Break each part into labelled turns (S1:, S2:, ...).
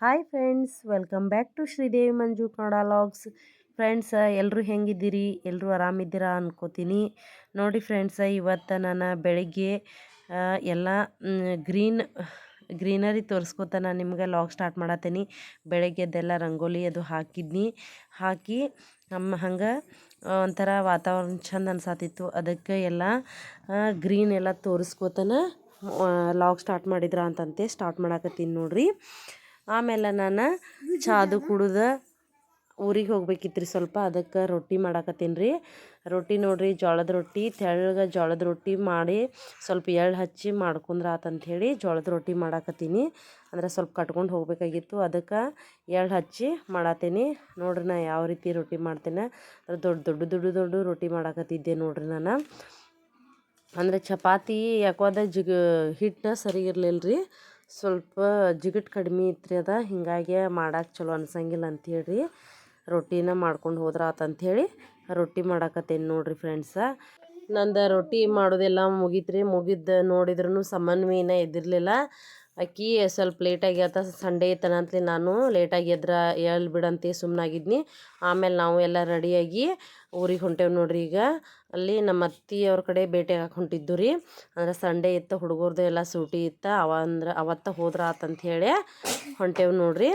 S1: Hi friends welcome back to Sridevi Manju Kannada logs friends ಎಲ್ಲರೂ ಹೆಂಗಿದ್ದೀರಿ? ಎಲ್ಲರೂ ಆರಾಮಿದ್ದೀರಾ ಅನ್ಕೋತೀನಿ. ನೋಡಿ ಫ್ರೆಂಡ್ಸ್ ಇವತ್ತು ನಾನು ಬೆಳಗ್ಗೆ ಎಲ್ಲ ಗ್ರೀನ್ ಗ್ರೀನರಿ ತೋರಿಸ್ಕೊತ ನಾನು ನಿಮ್ಗೆ ಲಾಗ್ ಸ್ಟಾರ್ಟ್ ಮಾಡತ್ತೀನಿ. ಬೆಳಗ್ಗೆದ್ದೆಲ್ಲ ರಂಗೋಲಿ ಅದು ಹಾಕಿದ್ನಿ. ಹಾಕಿ, ನಮ್ಮ ಹಂಗೆ ಒಂಥರ ವಾತಾವರಣ ಚಂದ ಅನ್ಸಾತಿತ್ತು. ಅದಕ್ಕೆ ಎಲ್ಲ ಗ್ರೀನ್ ಎಲ್ಲ ತೋರಿಸ್ಕೋತನ ಲಾಗ್ ಸ್ಟಾರ್ಟ್ ಮಾಡಿದ್ರ ಅಂತಂತೆ ಸ್ಟಾರ್ಟ್ ಮಾಡಾಕತ್ತೀನಿ ನೋಡ್ರಿ. ಆಮೇಲೆ ನಾನು ಚಾದು ಕುಡ್ದು ಊರಿಗೆ ಹೋಗ್ಬೇಕಿತ್ತು ರೀ ಸ್ವಲ್ಪ, ಅದಕ್ಕೆ ರೊಟ್ಟಿ ಮಾಡಾಕತ್ತೀನಿ ರೀ. ರೊಟ್ಟಿ ನೋಡಿರಿ, ಜೋಳದ ರೊಟ್ಟಿ, ತೆಳ್ಳಗೆ ಜೋಳದ ರೊಟ್ಟಿ ಮಾಡಿ ಸ್ವಲ್ಪ ಎಳ್ಳು ಹಚ್ಚಿ ಮಾಡ್ಕೊಂಡ್ರೆ ಆತಂಥೇಳಿ ಜೋಳದ ರೊಟ್ಟಿ ಮಾಡಾಕತ್ತೀನಿ. ಅಂದ್ರೆ ಸ್ವಲ್ಪ ಕಟ್ಕೊಂಡು ಹೋಗಬೇಕಾಗಿತ್ತು, ಅದಕ್ಕೆ ಎಳ್ಳು ಹಚ್ಚಿ ಮಾಡತ್ತೀನಿ ನೋಡ್ರಿ ನಾ ಯಾವ ರೀತಿ ರೊಟ್ಟಿ ಮಾಡ್ತೇನೆ. ದೊಡ್ಡ ದೊಡ್ಡ ದೊಡ್ಡ ದೊಡ್ಡ ರೊಟ್ಟಿ ಮಾಡಾಕತ್ತಿದ್ದೆ ನೋಡ್ರಿ ನಾನು. ಅಂದರೆ ಚಪಾತಿ ಯಾಕೋದ ಜಿಗ ಹಿಟ್ಟು ಸರಿ ಇರಲಿಲ್ಲ ರೀ ಸ್ವಲ್ಪ ಜಿಗಟ್ ಕಡಿಮೆ ಇತ್ತು ರೀ ಅದ, ಹಿಂಗಾಗಿ ಮಾಡಕ್ಕೆ ಚಲೋ ಅನ್ಸಂಗಿಲ್ಲ ಅಂಥೇಳಿ ರೊಟ್ಟಿನ ಮಾಡ್ಕೊಂಡು ಹೋದ್ರೆ ಆತಂಥೇಳಿ ರೊಟ್ಟಿ ಮಾಡಾಕತ್ತೇನೆ ನೋಡಿರಿ ಫ್ರೆಂಡ್ಸ ನಂದು ರೊಟ್ಟಿ ಮಾಡೋದೆಲ್ಲ ಮುಗೀತು ರೀ ಮುಗಿದ್ದು ನೋಡಿದ್ರೂ ಸಮನ್ವಯನ ಎದ್ದಿರಲಿಲ್ಲ ಆಕಿ ಸ್ವಲ್ಪ ಲೇಟಾಗಿ ಆತ ಸಂಡೇ ಇತ್ತನಂತಲಿ ನಾನು ಲೇಟಾಗಿ ಎದ್ರ ಎಳ್ಳು ಬಿಡಂತೆ ಸುಮ್ಮನಾಗಿದ್ನಿ ಆಮೇಲೆ ನಾವು ಎಲ್ಲ ರೆಡಿಯಾಗಿ ಊರಿಗೆ ಹೊಂಟೇವೆ ನೋಡ್ರಿ ಈಗ. ಅಲ್ಲಿ ನಮ್ಮ ಅತ್ತಿಯವ್ರ ಕಡೆ ಭೇಟಿಯಾಗಕ್ಕೆ ಹೊಂಟಿದ್ದು ರೀ. ಅಂದ್ರೆ ಸಂಡೇ ಇತ್ತು ಹುಡುಗರ್ದು ಎಲ್ಲ ಸೂಟಿ ಇತ್ತು, ಅವ ಅಂದ್ರೆ ಅವತ್ತ ಹೋದ್ರ ಆತಂತ ಹೇಳಿ ಹೊಂಟೇವೆ ನೋಡ್ರಿ.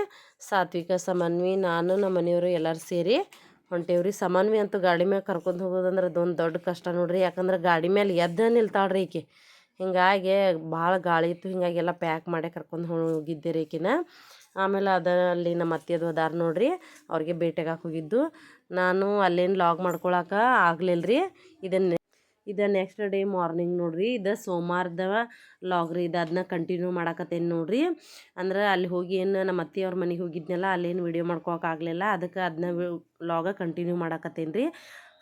S1: ಸಾತ್ವಿಕ, ಸಮನ್ವಿ, ನಾನು, ನಮ್ಮ ಮನೆಯವರು ಎಲ್ಲರೂ ಸೇರಿ ಹೊಂಟೇವ್ರಿ ಸಮನ್ವಿ ಅಂತೂ ಗಾಡಿ ಮ್ಯಾಲೆ ಕರ್ಕೊಂಡು ಹೋಗೋದಂದ್ರೆ ಅದೊಂದು ದೊಡ್ಡ ಕಷ್ಟ ನೋಡ್ರಿ. ಯಾಕಂದ್ರೆ ಗಾಡಿ ಮೇಲೆ ಎದ್ದ ನಿಲ್ತಾಳ್ರಿ ಈಕಿ. ಹಿಂಗಾಗಿ ಭಾಳ ಗಾಳಿ ಇತ್ತು. ಹಿಂಗಾಗಿ ಎಲ್ಲ ಪ್ಯಾಕ್ ಮಾಡೇ ಕರ್ಕೊಂಡು ಹೋಗಿದ್ದೆ ರೀ ಈಕಿನ ಆಮೇಲೆ ಅದ ಅಲ್ಲಿ ನಮ್ಮ ಅತ್ತೆದು ಅದಾರ ನೋಡ್ರಿ, ಅವ್ರಿಗೆ ಭೇಟಿಯಾಗಕ್ಕೆ ಹೋಗಿದ್ದು. ನಾನು ಅಲ್ಲೇನು ಲಾಗ್ ಮಾಡ್ಕೊಳಕ್ಕೆ ಆಗಲಿಲ್ಲ ರೀ ಇದನ್ನು ಇದು ನೆಕ್ಸ್ಟ್ ಡೇ ಮಾರ್ನಿಂಗ್ ನೋಡ್ರಿ, ಇದು ಸೋಮವಾರದ ಲಾಗ್ ರೀ. ಇದು ಅದನ್ನ ಕಂಟಿನ್ಯೂ ಮಾಡಾಕತ್ತೇನು ನೋಡ್ರಿ. ಅಂದ್ರೆ ಅಲ್ಲಿ ಹೋಗಿ ಏನು ನಮ್ಮ ಅತ್ತೆ ಅವ್ರ ಮನೆಗೆ ಹೋಗಿದ್ನಲ್ಲ, ಅಲ್ಲೇನು ವಿಡಿಯೋ ಮಾಡ್ಕೊಳಕ್ಕೆ ಆಗಲಿಲ್ಲ. ಅದಕ್ಕೆ ಅದನ್ನ ಲಾಗ ಕಂಟಿನ್ಯೂ ಮಾಡಾಕತ್ತೇನು ರೀ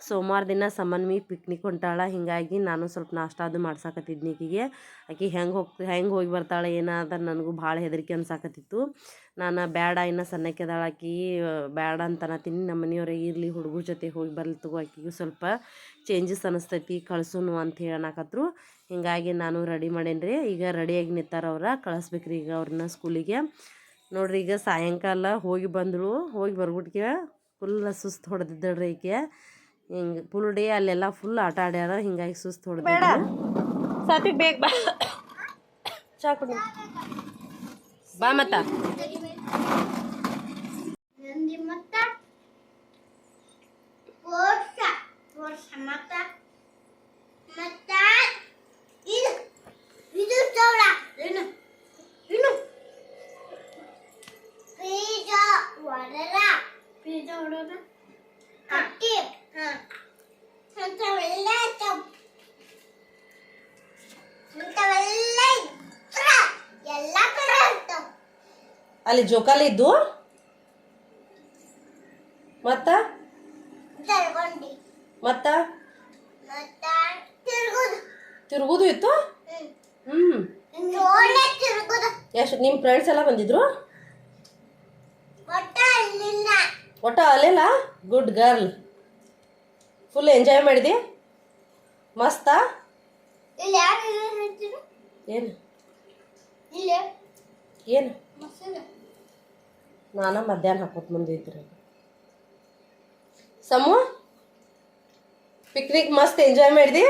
S1: ಸೋಮವಾರ ದಿನ ಸಮನ್ವಿ ಪಿಕ್ನಿಕ್ ಹೊಂಟಾಳ. ಹೀಗಾಗಿ ನಾನು ಸ್ವಲ್ಪ ನಾಷ್ಟ ಅದು ಮಾಡ್ಸಾಕತ್ತಿದ್ನಿ ಈಕಿಗೆ. ಆಕಿ ಹೆಂಗೆ ಹೋಗ್ತಿ ಹೆಂಗೆ ಹೋಗಿ ಬರ್ತಾಳೆ ಏನಾದ ನನಗೂ ಭಾಳ ಹೆದರಿಕೆ ಅನ್ಸಾಕತ್ತಿತ್ತು. ನಾನು ಬ್ಯಾಡ, ಇನ್ನು ಸಣ್ಣಕ್ಕೆದಾಳ ಆಕಿ. ಬ್ಯಾಡ ಅಂತ ಅನ್ನತೀನಿ ನಮ್ಮ ಮನೆಯವ್ರಿಗೆ ಇರಲಿ ಹುಡುಗರ ಜೊತೆ ಹೋಗಿ ಬರ್ಲಿ ತಗೋ ಆಕಿಗೂ ಸ್ವಲ್ಪ ಚೇಂಜಸ್ ಅನಿಸ್ತೈತಿ, ಕಳ್ಸೋನು ಅಂತ ಹೇಳಕತ್ರು ಹೀಗಾಗಿ ನಾನು ರೆಡಿ ಮಾಡೇನಿ ಈಗ ರೆಡಿಯಾಗಿ ನಿಂತಾರ ಅವ್ರ, ಕಳಿಸ್ಬೇಕ್ರಿ ಈಗ ಅವ್ರನ್ನ ಸ್ಕೂಲಿಗೆ. ನೋಡ್ರಿ ಈಗ ಸಾಯಂಕಾಲ ಹೋಗಿ ಬಂದಳು. ಹೋಗಿ ಬರ್ಬಿಟ್ಕೆ ಫುಲ್ ಸುಸ್ತು ಹೊಡೆದಿದ್ದಳ್ರಿ ಈಕೆ. ಹಿಂಗೆ ಫುಲ್ ಡೇ ಅಲ್ಲೆಲ್ಲ ಫುಲ್ ಆಟ ಆಡ್ಯಾರ, ಹಿಂಗಾಗಿ ಸುಸ್ತು ಹೊಡೆದ ಸಾತಿಗೆ ಬೇಗ ಬಾ. ಚಾ ಕುಡಿ ಬಾ ಮತ್ತ
S2: ನಂದಿ ಮತ್ತ ವರ್ಷ ವರ್ಷ ಮತ್ತ ಮತ್ತ ಇದು ಇದು ಚೌಡ ಏನು ಏನು ಪೀಜ ಒಡರ ಪೀಜ ಒಡರ ಕಟ್ಟಿ ಹಾ ಅಂತವೆಲ್ಲ ಇರ್ತಾವ್. ಅಂತವೆಲ್ಲ ಇದ್ರ ಎಲ್ಲ ಕಡೆ ಇರ್ತಾವ್.
S1: ಅಲ್ಲಿ ಜೋಕಾಲಿ ಇದ್ದು? ಮತ್ತ? ಮತ್ತ?
S2: ತಿರುಗುದು.
S1: ಇತ್ತು?
S2: ಹ್ಮ್.
S1: ಎಷ್ಟು ನಿಮ್ಮ ಫ್ರೆಂಡ್ಸ್ ಎಲ್ಲ ಬಂದಿದ್ರು?
S2: ಒಟ್ಟ
S1: ಅಲ್ಲೆಲ್ಲ. ಗುಡ್ ಗರ್ಲ್ ಫುಲ್ ಎಂಜಾಯ್ ಮಾಡಿದಿ? ಮಸ್ತಾ? ಏನು?
S2: ಇಲ್ಲಿ.
S1: ಏನು? ನಾನು ಮಧ್ಯಾಹ್ನ ಹಾಕೋತ್ ಇದ್ರಿ ಸಮು ಪಿಕ್ನಿಕ್ ಮಸ್ತ್ ಎಂಜಾಯ್ ಮಾಡಿದಿ?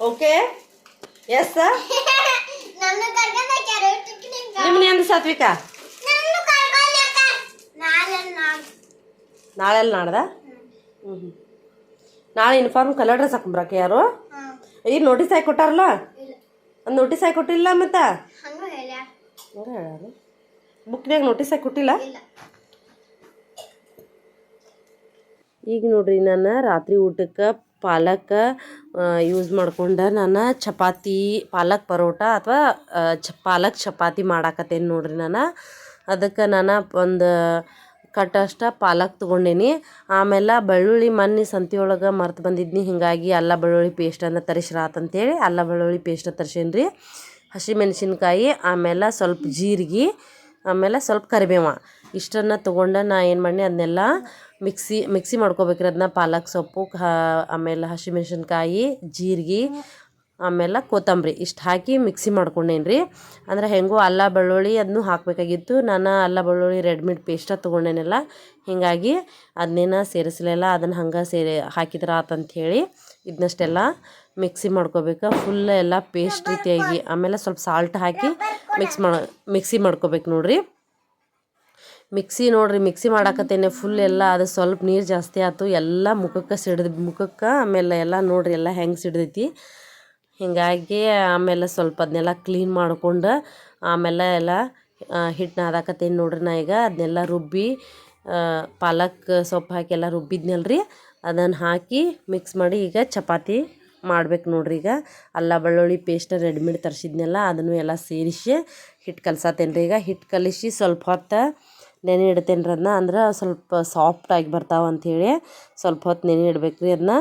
S1: ಓಕೆ ಎಸ್
S2: ನನ್ನ ಕರ್ಕೊಂಡ ಕೆರೆ ಟಿಕ್ನಿಂಗ್
S1: ನಿಮ್ಮನೆ ಅಂದ ಸಾತ್ವಿಕ?
S2: ನಾಳೆ
S1: ಅಲ್ಲಿ ನಾಡ್ದ. ಹ್ಞೂ ಹ್ಞೂ ನಾಳೆ ಯೂನಿಫಾರ್ಮ್ ಕಲರ್ ಡ್ರೆಸ್ ಹಾಕೊಂಬ್ರಕ್ಕೆ ಯಾರು? ಈ ನೋಟಿಸ್ ಹಾಕಿ ಕೊಟ್ಟಾರಲ್ಲ? ಒಂದು ನೋಟಿಸ್ ಹಾಕಿ ಕೊಟ್ಟಿಲ್ಲ ಮತ್ತೆ?
S2: ಹಂಗೂ
S1: ಹಂಗೆ ಹೇಳಾರ ಬುಕ್ನಾಗ ನೋಟಿಸ್ ಹಾಕಿ ಕೊಟ್ಟಿಲ್ಲ? ಈಗ ನೋಡ್ರಿ ನಾನು ರಾತ್ರಿ ಊಟಕ್ಕೆ ಪಾಲಕ್ ಯೂಸ್ ಮಾಡ್ಕೊಂಡು ನಾನು ಚಪಾತಿ ಪಾಲಕ್ ಪರೋಟ ಅಥವಾ ಚ ಪಾಲಕ್ ಚಪಾತಿ ಮಾಡಾಕತ್ತೇನೆ ನೋಡ್ರಿ ನಾನು. ಅದಕ್ಕೆ ನಾನು ಒಂದು ಕಟ್ಟಷ್ಟ ಪಾಲಕ್ ತೊಗೊಂಡೇನಿ. ಆಮೇಲೆ ಬೆಳ್ಳುಳ್ಳಿ ಮನ್ನಿ ಸಂತಿಯೊಳಗೆ ಮರ್ತು ಬಂದಿದ್ನಿ. ಹೀಗಾಗಿ ಅಲ್ಲ ಬೆಳ್ಳುಳ್ಳಿ ಪೇಸ್ಟನ್ನು ತರಿಸ್ರಾತಂತೇಳಿ ಅಲ್ಲ ಬೆಳ್ಳುಳ್ಳಿ ಪೇಸ್ಟ್ ತರಿಸೇನ್ರಿ ರೀ ಹಸಿಮೆಣ್ಸಿನ್ಕಾಯಿ ಆಮೇಲೆ ಸ್ವಲ್ಪ ಜೀರಿಗೆ ಆಮೇಲೆ ಸ್ವಲ್ಪ ಕರಿಬೇವ. ಇಷ್ಟನ್ನು ತೊಗೊಂಡು ನಾ ಏನು ಮಾಡಿ ಅದನ್ನೆಲ್ಲ ಮಿಕ್ಸಿ ಮಿಕ್ಸಿ ಮಾಡ್ಕೋಬೇಕ್ರಿ. ಅದನ್ನ ಪಾಲಕ್ ಸೊಪ್ಪು, ಕ, ಆಮೇಲೆ ಹಸಿಮೆಣ್ಸಿನ್ಕಾಯಿ, ಜೀರಿಗೆ, ಆಮೇಲೆ ಕೊತ್ತಂಬರಿ. ಇಷ್ಟು ಹಾಕಿ ಮಿಕ್ಸಿ ಮಾಡ್ಕೊಂಡೇನಿ ರೀ ಅಂದ್ರೆ ಹೆಂಗೋ ಅಲ್ಲ ಬೆಳ್ಳುಳ್ಳಿ ಅದನ್ನು ಹಾಕಬೇಕಾಗಿತ್ತು. ನಾನು ಅಲ್ಲ ಬೆಳ್ಳುಳ್ಳಿ ರೆಡ್ಮಿಡ್ ಪೇಸ್ಟ ತೊಗೊಂಡೇನಲ್ಲ. ಹೀಗಾಗಿ ಅದನ್ನೇನ ಸೇರಿಸಲಿಲ್ಲ. ಅದನ್ನು ಹಂಗೆ ಸೇರಿ ಹಾಕಿದ್ರೆ ಆತಂಥೇಳಿ ಇದನ್ನಷ್ಟೆಲ್ಲ ಮಿಕ್ಸಿ ಮಾಡ್ಕೋಬೇಕು. ಫುಲ್ ಎಲ್ಲ ಪೇಸ್ಟ್ ರೀತಿಯಾಗಿ, ಆಮೇಲೆ ಸ್ವಲ್ಪ ಸಾಲ್ಟ್ ಹಾಕಿ ಮಿಕ್ಸ್ ಮಾಡ ಮಿಕ್ಸಿ ಮಾಡ್ಕೋಬೇಕು ನೋಡ್ರಿ. ಮಿಕ್ಸಿ ನೋಡ್ರಿ ಮಿಕ್ಸಿ ಮಾಡಾಕತ್ತೇನೆ ಫುಲ್ ಎಲ್ಲ, ಅದು ಸ್ವಲ್ಪ ನೀರು ಜಾಸ್ತಿ ಆಯ್ತು ಎಲ್ಲ ಮುಖಕ್ಕೆ ಸಿಡ್ದ, ಮುಖಕ್ಕೆ ಆಮೇಲೆ ಎಲ್ಲ ನೋಡ್ರಿ, ಎಲ್ಲ ಹೆಂಗೆ ಸಿಡ್ದೈತಿ. ಹೀಗಾಗಿ ಆಮೇಲೆ ಸ್ವಲ್ಪ ಅದನ್ನೆಲ್ಲ ಕ್ಲೀನ್ ಮಾಡ್ಕೊಂಡು, ಆಮೇಲೆ ಎಲ್ಲ ಹಿಟ್ಟನ್ನ ನಾದಾಕತ್ತೇನೆ ನೋಡ್ರಿ ನಾ ಈಗ. ಅದನ್ನೆಲ್ಲ ರುಬ್ಬಿ ಪಾಲಕ್ ಸೊಪ್ಪು ಹಾಕಿ ಎಲ್ಲ ರುಬ್ಬಿದ್ನಲ್ಲ ರೀ ಅದನ್ನು ಹಾಕಿ ಮಿಕ್ಸ್ ಮಾಡಿ ಈಗ ಚಪಾತಿ ಮಾಡ್ಬೇಕು ನೋಡ್ರಿ ಈಗ. ಅಲ್ಲ, ಬೆಳ್ಳುಳ್ಳಿ ಪೇಸ್ಟ್ ರೆಡಿಮೇಡ್ ತರಿಸಿದ್ನೆಲ್ಲ, ಅದನ್ನು ಎಲ್ಲ ಸೇರಿಸಿ ಹಿಟ್ಟು ಕಲ್ಸತ್ತೇನೆ ರೀ ಈಗ. ಹಿಟ್ಟು ಕಲಿಸಿ ಸ್ವಲ್ಪ ಹೊತ್ತು ನೆನೆ ಇಡ್ತೇನೆ ರೀ ಅದನ್ನ ಅಂದ್ರೆ ಸ್ವಲ್ಪ ಸಾಫ್ಟಾಗಿ ಬರ್ತಾವೆ ಅಂಥೇಳಿ ಸ್ವಲ್ಪ ಹೊತ್ತು ನೆನೆ ಇಡ್ಬೇಕು ರೀ ಅದನ್ನ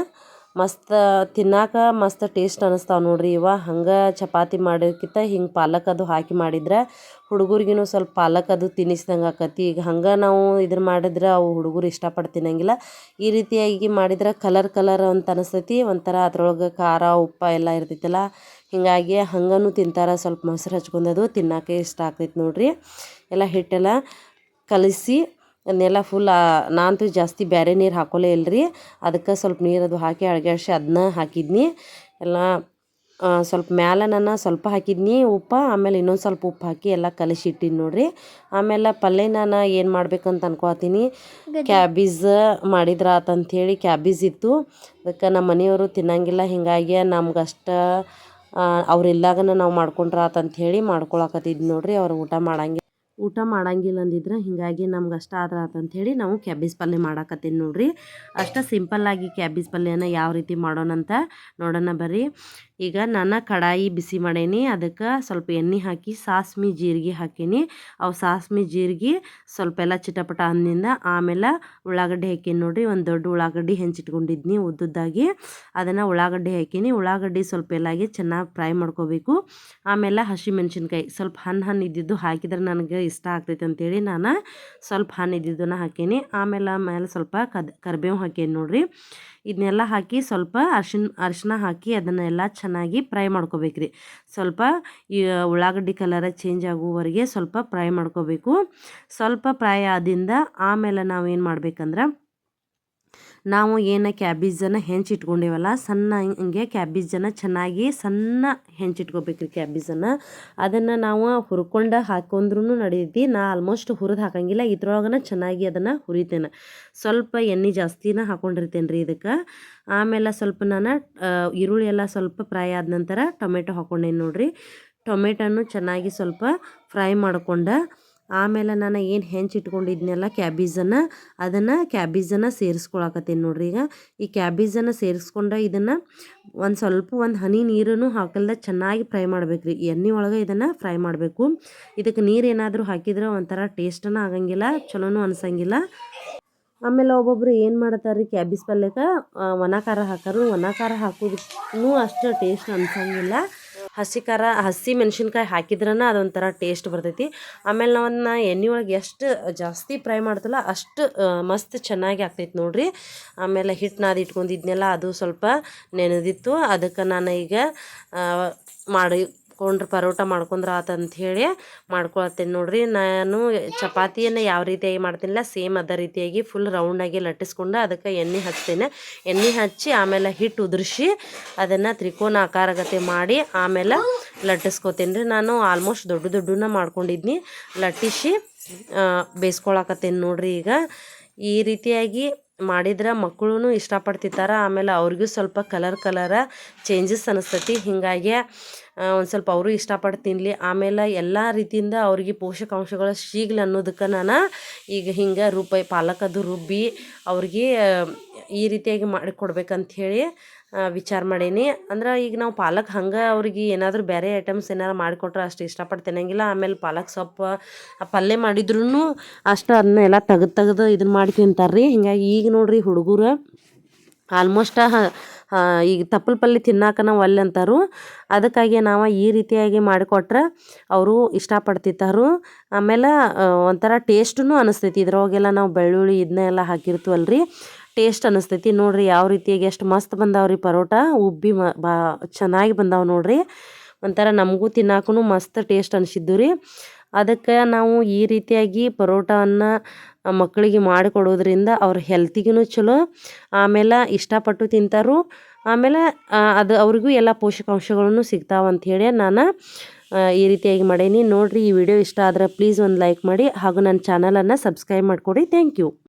S1: ಮಸ್ತ್ ತಿನ್ನಾಕ ಮಸ್ತ್ ಟೇಸ್ಟ್ ಅನ್ನಿಸ್ತಾವೆ ನೋಡ್ರಿ ಇವ. ಹಂಗೆ ಚಪಾತಿ ಮಾಡೋಕ್ಕಿಂತ ಹಿಂಗೆ ಪಾಲಕ್ ಅದು ಹಾಕಿ ಮಾಡಿದ್ರೆ ಹುಡುಗರಿಗೂ ಸ್ವಲ್ಪ ಪಾಲಕ್ ಅದು ತಿನ್ನಿಸ್ದಂಗೆ ಆಕತಿ. ಈಗ ಹಂಗೆ ನಾವು ಇದ್ರ ಮಾಡಿದ್ರೆ ಅವು ಹುಡುಗರು ಇಷ್ಟಪಟ್ಟು ತಿನ್ನಂಗಿಲ್ಲ. ಈ ರೀತಿಯಾಗಿ ಮಾಡಿದ್ರೆ ಕಲರ್ ಕಲರ್ ಅಂತ ಅನಿಸ್ತೈತಿ. ಒಂಥರ ಅದ್ರೊಳಗೆ ಖಾರ, ಉಪ್ಪು ಎಲ್ಲ ಇರ್ತೈತಲ್ಲ. ಹೀಗಾಗಿ ಹಂಗೂ ತಿಂತಾರೆ ಸ್ವಲ್ಪ ಮೊಸರು ಹಚ್ಕೊಂಡದು ತಿನ್ನೋಕೆ ಇಷ್ಟ ಆಗ್ತೈತಿ ನೋಡ್ರಿ. ಎಲ್ಲ ಹಿಟ್ಟೆಲ್ಲ ಕಲಿಸಿ ಅದನ್ನೆಲ್ಲ ಫುಲ್ ನಾನಂತೂ ಜಾಸ್ತಿ ಬೇರೆ ನೀರು ಹಾಕೋಲೇ ಇಲ್ಲರಿ ಅದಕ್ಕೆ ಸ್ವಲ್ಪ ನೀರು ಅದು ಹಾಕಿ ಅಳ್ಗ್ಯಾಡ್ಸಿ ಅದನ್ನ ಹಾಕಿದ್ನಿ. ಎಲ್ಲ ಸ್ವಲ್ಪ ಮ್ಯಾಲೆ ನಾನು ಸ್ವಲ್ಪ ಹಾಕಿದ್ನಿ ಉಪ್ಪು ಆಮೇಲೆ ಇನ್ನೊಂದು ಸ್ವಲ್ಪ ಉಪ್ಪು ಹಾಕಿ ಎಲ್ಲ ಕಲಿಸಿಟ್ಟಿನಿ ನೋಡ್ರಿ. ಆಮೇಲೆ ಪಲ್ಯ ನಾನು ಏನು ಮಾಡ್ಬೇಕಂತ ಅನ್ಕೋತೀನಿ. ಕ್ಯಾಬೀಸ್ ಮಾಡಿದ್ರ ಆತಂಥೇಳಿ ಕ್ಯಾಬೀಸ್ ಇತ್ತು. ಅದಕ್ಕೆ ನಮ್ಮ ಮನೆಯವರು ತಿನ್ನಂಗಿಲ್ಲ ಹಿಂಗಾಗಿ ನಮ್ಗೆ ಅಷ್ಟ ಅವ್ರಿಲ್ಲಾಗನ ನಾವು ಮಾಡ್ಕೊಂಡ್ರೆ ಆತಂಥೇಳಿ ಮಾಡ್ಕೊಳಕತ್ತಿದ್ದು ನೋಡ್ರಿ. ಅವ್ರು ಊಟ ಮಾಡಂಗಿಲ್ಲ ಊಟ ಮಾಡಂಗಿಲ್ಲ ಅಂದಿದ್ರೆ ಹೀಗಾಗಿ ನಮ್ಗೆ ಅಷ್ಟ ಆದ್ರೆ ಆತಂಥೇಳಿ ನಾವು ಕ್ಯಾಬೇಜ್ ಪಲ್ಯ ಮಾಡಾಕತ್ತೀನಿ ನೋಡ್ರಿ. ಅಷ್ಟು ಸಿಂಪಲ್ಲಾಗಿ ಕ್ಯಾಬೇಜ್ ಪಲ್ಯನ ಯಾವ ರೀತಿ ಮಾಡೋಣಂತ ನೋಡೋಣ ಬರ್ರಿ. ಈಗ ನಾನು ಕಡಾಯಿ ಬಿಸಿ ಮಾಡೇನಿ. ಅದಕ್ಕೆ ಸ್ವಲ್ಪ ಎಣ್ಣೆ ಹಾಕಿ, ಸಾಸ್ಮಿ ಜೀರಿಗೆ ಹಾಕೀನಿ. ಅವು ಸಾಸ್ಮಿ ಜೀರಿಗೆ ಸ್ವಲ್ಪ ಎಲ್ಲ ಚಿಟಪಟ ಅಂದಿಂದ ಆಮೇಲೆ ಉಳ್ಳಾಗಡ್ಡಿ ಹಾಕೀನಿ ನೋಡಿರಿ. ಒಂದು ದೊಡ್ಡ ಉಳ್ಳಾಗಡ್ಡಿ ಹೆಂಚಿಟ್ಕೊಂಡಿದ್ನಿ ಉದ್ದುದ್ದಾಗಿ. ಅದನ್ನು ಉಳ್ಳಾಗಡ್ಡಿ ಹಾಕೀನಿ. ಉಳ್ಳಾಗಡ್ಡಿ ಸ್ವಲ್ಪ ಎಲ್ಲಾಗಿ ಚೆನ್ನಾಗಿ ಫ್ರೈ ಮಾಡ್ಕೋಬೇಕು. ಆಮೇಲೆ ಹಸಿ ಮೆಣಸಿನ್ಕಾಯಿ ಸ್ವಲ್ಪ ಹಣ್ಣು ಹಣ್ಣು ಇದ್ದಿದ್ದು ಹಾಕಿದ್ರೆ ನನಗೆ ಇಷ್ಟ ಆಗ್ತೈತೆ ಅಂತೇಳಿ ನಾನು ಸ್ವಲ್ಪ ಹಣ್ಣು ಇದ್ದಿದ್ದನ್ನು ಹಾಕೀನಿ. ಆಮೇಲೆ ಆಮೇಲೆ ಸ್ವಲ್ಪ ಕದ್, ಕರಿಬೇವು ಹಾಕೀನಿ ನೋಡ್ರಿ. ಇದನ್ನೆಲ್ಲ ಹಾಕಿ ಸ್ವಲ್ಪ ಅರ್ಶಿನ ಅರಿಶಿನ ಹಾಕಿ ಅದನ್ನೆಲ್ಲ ಚೆನ್ನಾಗಿ ಫ್ರೈ ಮಾಡ್ಕೋಬೇಕ್ರಿ. ಸ್ವಲ್ಪ ಈ ಉಳ್ಳಾಗಡ್ಡಿ ಕಲರ ಚೇಂಜ್ ಆಗುವವರೆಗೆ ಸ್ವಲ್ಪ ಫ್ರೈ ಮಾಡ್ಕೋಬೇಕು. ಸ್ವಲ್ಪ ಫ್ರೈ ಆದಿಂದ ಆಮೇಲೆ ನಾವು ಏನು ಮಾಡ್ಬೇಕಂದ್ರೆ ನಾವು ಏನು ಕ್ಯಾಬೇಜನ್ನು ಹೆಂಚಿಟ್ಕೊಂಡಿವಲ್ಲ, ಸಣ್ಣ ಹಿಂಗೆ ಕ್ಯಾಬೇಜನ್ನು ಚೆನ್ನಾಗಿ ಸಣ್ಣ ಹೆಂಚಿಟ್ಕೋಬೇಕ್ರಿ ಕ್ಯಾಬೇಜನ್ನು ಅದನ್ನು ನಾವು ಹುರ್ಕೊಂಡು ಹಾಕೊಂಡ್ರೂ ನಡೀತಿ ನಾ ಆಲ್ಮೋಸ್ಟ್ ಹುರಿದು ಹಾಕಂಗಿಲ್ಲ, ಇದ್ರೊಳಗನ ಚೆನ್ನಾಗಿ ಅದನ್ನು ಹುರಿತೇನೆ. ಸ್ವಲ್ಪ ಎಣ್ಣೆ ಜಾಸ್ತಿನ ಹಾಕೊಂಡಿರ್ತೇನೆ ರೀ ಇದಕ್ಕೆ. ಆಮೇಲೆ ಸ್ವಲ್ಪ ನಾನು ಈರುಳ್ಳಿ ಎಲ್ಲ ಸ್ವಲ್ಪ ಫ್ರೈ ಆದ ನಂತರ ಟೊಮೆಟೊ ಹಾಕೊಂಡೇನಿ ನೋಡಿರಿ. ಟೊಮೆಟೊನು ಚೆನ್ನಾಗಿ ಸ್ವಲ್ಪ ಫ್ರೈ ಮಾಡ್ಕೊಂಡು ಆಮೇಲೆ ನಾನು ಏನು ಹೆಂಚಿಟ್ಕೊಂಡಿದ್ನೆಲ್ಲ ಕ್ಯಾಬೀಜನ್ನು, ಅದನ್ನು ಕ್ಯಾಬೀಜನ್ನು ಸೇರಿಸ್ಕೊಳಕತ್ತೀನಿ ನೋಡ್ರಿ ಈಗ. ಈ ಕ್ಯಾಬೀಜನ್ನು ಸೇರಿಸ್ಕೊಂಡ್ರೆ ಇದನ್ನು ಒಂದು ಸ್ವಲ್ಪ ಒಂದು ಹನಿ ನೀರನ್ನು ಹಾಕಲ್ದ ಚೆನ್ನಾಗಿ ಫ್ರೈ ಮಾಡ್ಬೇಕು ರೀ ಎಣ್ಣೆ ಒಳಗೆ ಇದನ್ನು ಫ್ರೈ ಮಾಡಬೇಕು. ಇದಕ್ಕೆ ನೀರು ಏನಾದರೂ ಹಾಕಿದ್ರೆ ಒಂಥರ ಟೇಸ್ಟನ್ನು ಆಗಂಗಿಲ್ಲ, ಚಲೋನೂ ಅನ್ಸಂಗಿಲ್ಲ. ಆಮೇಲೆ ಒಬ್ಬೊಬ್ರು ಏನು ಮಾಡ್ತಾರೆ ರೀ ಕ್ಯಾಬೇಜ್ ಪಲ್ಯಕ್ಕೆ ಒಣ ಖಾರ ಹಾಕೋರು. ಒಣ ಖಾರ ಹಾಕೋದಕ್ಕೂ ಅಷ್ಟು ಟೇಸ್ಟ್ ಅನ್ಸಂಗಿಲ್ಲ. ಹಸಿ ಖಾರ, ಹಸಿ ಮೆಣಸಿನ್ಕಾಯಿ ಹಾಕಿದ್ರನ ಅದೊಂಥರ ಟೇಸ್ಟ್ ಬರ್ತೈತಿ. ಆಮೇಲೆ ನಾವು ಅದನ್ನ ಎಣ್ಣೆ ಒಳಗೆ ಎಷ್ಟು ಜಾಸ್ತಿ ಫ್ರೈ ಮಾಡ್ತಲ್ಲ ಅಷ್ಟು ಮಸ್ತ್ ಚೆನ್ನಾಗಿ ಆಗ್ತೈತಿ ನೋಡ್ರಿ. ಆಮೇಲೆ ಹಿಟ್ಟು ನಾದಿ ಇಟ್ಕೊಂಡಿದ್ನೆಲ್ಲ ಅದು ಸ್ವಲ್ಪ ನೆನೆದಿತ್ತು. ಅದಕ್ಕೆ ನಾನು ಈಗ ಮಾಡಿ ಕೊಂಡ್ರೆ ಪರೋಟ ಮಾಡ್ಕೊಂಡ್ರೆ ಹೇಳಿ ಮಾಡ್ಕೊಳತ್ತೀನಿ ನೋಡ್ರಿ. ನಾನು ಚಪಾತಿಯನ್ನು ಯಾವ ರೀತಿಯಾಗಿ ಮಾಡ್ತೀನಿಲ್ಲ, ಸೇಮ್ ಅದೇ ರೀತಿಯಾಗಿ ಫುಲ್ ರೌಂಡಾಗಿ ಲಟ್ಟಿಸ್ಕೊಂಡು ಅದಕ್ಕೆ ಎಣ್ಣೆ ಹಚ್ತೇನೆ. ಎಣ್ಣೆ ಹಚ್ಚಿ ಆಮೇಲೆ ಹಿಟ್ಟು ಉದುರಿಸಿ ಅದನ್ನು ತ್ರಿಕೋನ ಆಕಾರಗತೆ ಮಾಡಿ ಆಮೇಲೆ ಲಟ್ಟಿಸ್ಕೊತೀನಿ ರೀ. ನಾನು ಆಲ್ಮೋಸ್ಟ್ ದೊಡ್ಡ ದೊಡ್ಡನ್ನ ಮಾಡ್ಕೊಂಡಿದ್ನಿ. ಲಟ್ಟಿಸಿ ಬೇಯಿಸ್ಕೊಳಕತ್ತೀನಿ ನೋಡ್ರಿ ಈಗ. ಈ ರೀತಿಯಾಗಿ ಮಾಡಿದ್ರೆ ಮಕ್ಕಳು ಇಷ್ಟಪಡ್ತಿರ್ತಾರೆ. ಆಮೇಲೆ ಅವ್ರಿಗೂ ಸ್ವಲ್ಪ ಕಲರ್ ಕಲರ ಚೇಂಜಸ್ ಅನಿಸ್ತೈತಿ. ಹೀಗಾಗಿ ಒಂದು ಸ್ವಲ್ಪ ಅವರು ಇಷ್ಟಪಟ್ಟು ತಿನ್ನಲಿ ಆಮೇಲೆ ಎಲ್ಲ ರೀತಿಯಿಂದ ಅವ್ರಿಗೆ ಪೋಷಕಾಂಶಗಳು ಸಿಗ್ಲಿ ಅನ್ನೋದಕ್ಕೆ ನಾನು ಈಗ ಹಿಂಗೆ ರುಬ್ಬಿ ಪಾಲಕದು ರುಬ್ಬಿ ಅವ್ರಿಗೆ ಈ ರೀತಿಯಾಗಿ ಮಾಡಿ ಹೇಳಿ ವಿಚಾರ ಮಾಡೀನಿ. ಅಂದ್ರೆ ಈಗ ನಾವು ಪಾಲಕ್ ಹಂಗೆ ಅವ್ರಿಗೆ ಏನಾದರೂ ಬೇರೆ ಐಟಮ್ಸ್ ಏನಾರು ಮಾಡಿಕೊಟ್ರೆ ಅಷ್ಟು ಇಷ್ಟಪಟ್ಟು ತಿನ್ನಂಗಿಲ್ಲ. ಆಮೇಲೆ ಪಾಲಕ್ ಸೊಪ್ಪು ಪಲ್ಯ ಮಾಡಿದ್ರೂ ಅಷ್ಟು ಅದನ್ನ ಎಲ್ಲ ತೆಗೆದು ತೆಗೆದು ಇದನ್ನ ಮಾಡಿ ತಿಂತಾರೆ ರೀ ಹಿಂಗಾಗಿ ಈಗ ನೋಡಿರಿ ಹುಡುಗರು ಆಲ್ಮೋಸ್ಟ್ ಈಗ ತಪ್ಪಲ ಪಲ್ಯ ತಿನ್ನಾಕನ ಒಲ್ಲೆ ಅಂತಾರು. ಅದಕ್ಕಾಗಿ ನಾವು ಈ ರೀತಿಯಾಗಿ ಮಾಡಿಕೊಟ್ರೆ ಅವರು ಇಷ್ಟಪಡ್ತಿತ್ತಾರು ಆಮೇಲೆ ಒಂಥರ ಟೇಸ್ಟೂ ಅನಿಸ್ತೈತಿ. ಇದ್ರೊಳಗೆಲ್ಲ ನಾವು ಬೆಳ್ಳುಳ್ಳಿ ಇದನ್ನೆಲ್ಲ ಹಾಕಿರ್ತೀವಲ್ರಿ. ಟೇಸ್ಟ್ ಅನಿಸ್ತೈತಿ. ನೋಡಿರಿ ಯಾವ ರೀತಿಯಾಗಿ ಎಷ್ಟು ಮಸ್ತ್ ಬಂದಾವ್ರಿ ಪರೋಟ. ಉಬ್ಬಿ ಮ, ಬಾ, ಚೆನ್ನಾಗಿ ಬಂದಾವೆ ನೋಡಿರಿ. ಒಂಥರ ನಮಗೂ ತಿನ್ನಾಕೂ ಮಸ್ತ್ ಟೇಸ್ಟ್ ಅನಿಸಿದ್ದು ರೀ ಅದಕ್ಕೆ ನಾವು ಈ ರೀತಿಯಾಗಿ ಪರೋಟವನ್ನು ಮಕ್ಕಳಿಗೆ ಮಾಡಿಕೊಡೋದ್ರಿಂದ ಅವ್ರ ಹೆಲ್ತಿಗೂ ಚಲೋ, ಆಮೇಲೆ ಇಷ್ಟಪಟ್ಟು ತಿಂತಾರು, ಆಮೇಲೆ ಅದು ಅವ್ರಿಗೂ ಎಲ್ಲ ಪೋಷಕಾಂಶಗಳನ್ನು ಸಿಗ್ತಾವಂಥೇಳಿ ನಾನು ಈ ರೀತಿಯಾಗಿ ಮಾಡೀನಿ. ನೋಡಿರಿ ಈ ವಿಡಿಯೋ ಇಷ್ಟ ಆದರೆ ಪ್ಲೀಸ್ ಒಂದು ಲೈಕ್ ಮಾಡಿ ಹಾಗೂ ನನ್ನ ಚಾನಲನ್ನು ಸಬ್ಸ್ಕ್ರೈಬ್ ಮಾಡಿಕೊಡಿ. Thank you